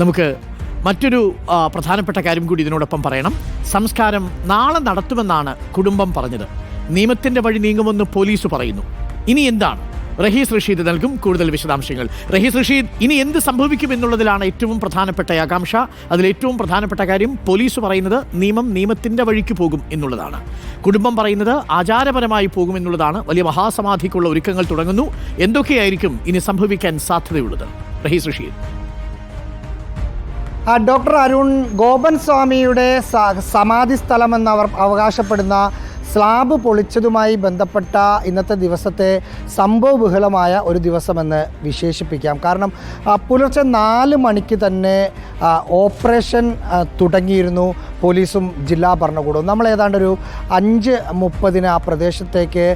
നമുക്ക് മറ്റൊരു പ്രധാനപ്പെട്ട കാര്യം കൂടി ഇതിനോടൊപ്പം പറയണം. സംസ്കാരം നാളെ നടത്തുമെന്നാണ് കുടുംബം പറഞ്ഞത്. നിയമത്തിന്റെ വഴി നീങ്ങുമെന്ന് പോലീസ് പറയുന്നു. ഇനി എന്താണ്? റഹീസ് റഷീദ് നൽകും കൂടുതൽ വിശദാംശങ്ങൾ. റഹീസ് റഷീദ് ഇനി എന്ത് സംഭവിക്കും എന്നുള്ളതിലാണ് ഏറ്റവും പ്രധാനപ്പെട്ട ആകാംക്ഷ. അതിൽ ഏറ്റവും പ്രധാനപ്പെട്ട കാര്യം പോലീസ് പറയുന്നത് നിയമം നിയമത്തിന്റെ വഴിക്ക് പോകും എന്നുള്ളതാണ്. കുടുംബം പറയുന്നത് ആചാരപരമായി പോകും എന്നുള്ളതാണ്. വലിയ മഹാസമാധിക്കുള്ള ഒരുക്കങ്ങൾ തുടങ്ങുന്നു. എന്തൊക്കെയായിരിക്കും ഇനി സംഭവിക്കാൻ സാധ്യതയുള്ളത്? റഹീസ് റഷീദ്. ഡോക്ടർ അരുൺ ഗോപൻ സ്വാമിയുടെ സമാധി സ്ഥലമെന്ന് അവർ അവകാശപ്പെടുന്ന സ്ലാബ് പൊളിച്ചതുമായി ബന്ധപ്പെട്ട ഇന്നത്തെ ദിവസത്തെ സംഭവബഹുലമായ ഒരു ദിവസമെന്ന് വിശേഷിപ്പിക്കാം. കാരണം പുലർച്ചെ നാല് മണിക്ക് തന്നെ ഓപ്പറേഷൻ തുടങ്ങിയിരുന്നു. പോലീസും ജില്ലാ ഭരണകൂടവും. നമ്മൾ ഏതാണ്ട് ഒരു അഞ്ച് മുപ്പതിന് ആ പ്രദേശത്തേക്ക്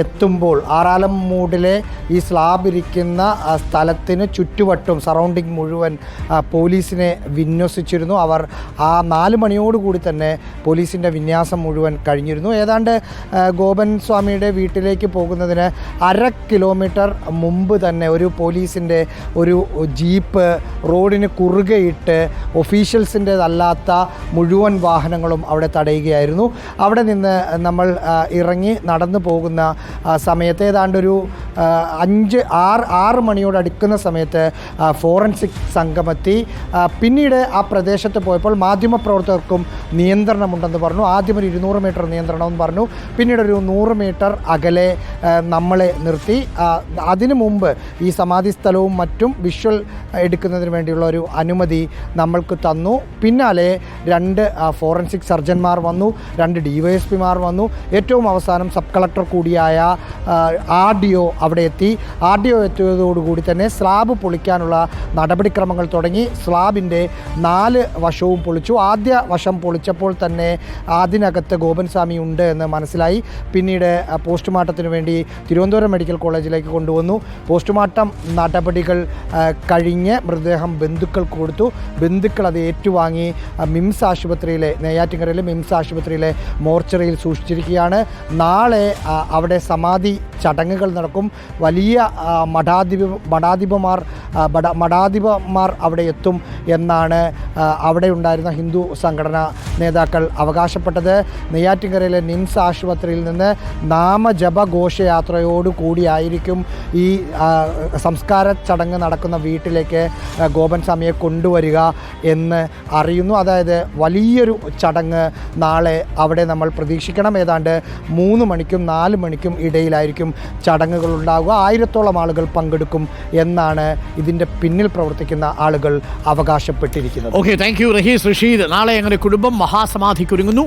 എത്തുമ്പോൾ ആറാലം മൂടിലെ ഈ സ്ലാബ് ഇരിക്കുന്ന സ്ഥലത്തിന് ചുറ്റുവട്ടും സറൗണ്ടിങ് മുഴുവൻ പോലീസിനെ വിന്യസിച്ചിരുന്നു. അവർ ആ നാല് മണിയോടുകൂടി തന്നെ പോലീസിന്റെ വിന്യാസം മുഴുവൻ കഴിഞ്ഞിരുന്നു. ഏതാണ്ട് ആ, ഗോപൻ സ്വാമിയുടെ വീട്ടിലേക്ക് പോകുന്നതിന് അര കിലോമീറ്റർ മുമ്പ് തന്നെ ഒരു പോലീസിന്റെ ഒരു ജീപ്പ് റോഡിന് കുറുകയിട്ട് ഒഫീഷ്യൽസിന്റെതല്ലാത്ത മുഴുവൻ വാഹനങ്ങളും അവിടെ തടയുകയായിരുന്നു. അവിടെ നിന്ന് നമ്മൾ ഇറങ്ങി നടന്നു പോകുന്ന സമയത്ത് ഏതാണ്ട് ഒരു ആ, അഞ്ച് ആറ് ആറ് മണിയോട് അടുക്കുന്ന സമയത്ത് ഫോറൻസിക് സംഘമെത്തി. പിന്നീട് ആ പ്രദേശത്ത് പോയപ്പോൾ മാധ്യമപ്രവർത്തകർക്കും നിയന്ത്രണമുണ്ടെന്ന് പറഞ്ഞു. ആദ്യം ഒരു ഇരുന്നൂറ് മീറ്റർ നിയന്ത്രണമെന്ന് പറഞ്ഞു. പിന്നീട് ഒരു നൂറ് മീറ്റർ അകലെ നമ്മളെ നിർത്തി. അതിനു മുമ്പ് ഈ സമാധി സ്ഥലവും മറ്റും വിഷ്വൽ എടുക്കുന്നതിന് വേണ്ടിയുള്ള ഒരു അനുമതി നമ്മൾക്ക് തന്നു. പിന്നാലെ രണ്ട് ഫോറൻസിക് സർജന്മാർ വന്നു രണ്ട് ഡി വൈ എസ് പിമാർ വന്നു. ഏറ്റവും അവസാനം സബ് കളക്ടർ കൂടിയായ ആർ ഡി ഒ അവിടെ എത്തി. ആർ ഡി ഒ എത്തിയതോടുകൂടി തന്നെ സ്ലാബ് പൊളിക്കാനുള്ള നടപടിക്രമങ്ങൾ തുടങ്ങി. സ്ലാബിന്റെ നാല് വശവും പൊളിച്ചു. ആദ്യ വശം പൊളിച്ചപ്പോൾ തന്നെ അതിനകത്ത് ഗോപൻസ്വാമി ഉണ്ട് എന്ന് മനസ്സിലായി. പിന്നീട് പോസ്റ്റ്മോർട്ടത്തിന് വേണ്ടി തിരുവനന്തപുരം മെഡിക്കൽ കോളേജിലേക്ക് കൊണ്ടുവന്നു. പോസ്റ്റ്മോർട്ടം നടപടികൾ കഴിഞ്ഞ് മൃതദേഹം ബന്ധുക്കൾക്ക് കൊടുത്തു. ബന്ധുക്കൾ അത് ഏറ്റുവാങ്ങി. ആ, മിംസ് ആശുപത്രിയിലെ നെയ്യാറ്റിങ്കരയിലെ മിംസ് ആശുപത്രിയിലെ മോർച്ചറിയിൽ സൂക്ഷിച്ചിരിക്കുകയാണ്. നാളെ അവിടെ സമാധി ചടങ്ങുകൾ നടക്കും. വലിയ മഠാധിപ മഠാധിപമാർ മഠാധിപന്മാർ അവിടെ എത്തും എന്നാണ് അവിടെ ഉണ്ടായിരുന്ന ഹിന്ദു സംഘടനാ നേതാക്കൾ അവകാശപ്പെട്ടത്. നെയ്യാറ്റിൻകരയിലെ നിംസ് ആശുപത്രിയിൽ നിന്ന് നാമജപ ഘോഷയാത്രയോട് കൂടിയായിരിക്കും ഈ സംസ്കാര ചടങ്ങ് നടക്കുന്ന വീട്ടിലേക്ക് ഗോപൻ സ്വാമിയെ കൊണ്ടുവരിക എന്ന് അറിയുന്നു. അതായത് വലിയൊരു ചടങ്ങ് നാളെ അവിടെ നമ്മൾ പ്രതീക്ഷിക്കണം. ഏതാണ്ട് മൂന്ന് മണിക്കും നാല് മണിക്കും ഇടയിലായിരിക്കും ചടങ്ങുകൾ ഉണ്ടാകുക ആയിരത്തോളം ആളുകൾ പങ്കെടുക്കും എന്നാണ് ഇതിന്റെ പിന്നിൽ പ്രവർത്തിക്കുന്ന ആളുകൾ അവകാശപ്പെട്ടിരിക്കുന്നത്. Okay thank you Rahees Rasheed നാളെ അങ്ങനെ കുടുംബം മഹാസമാധിക്കൊരുങ്ങുന്നു.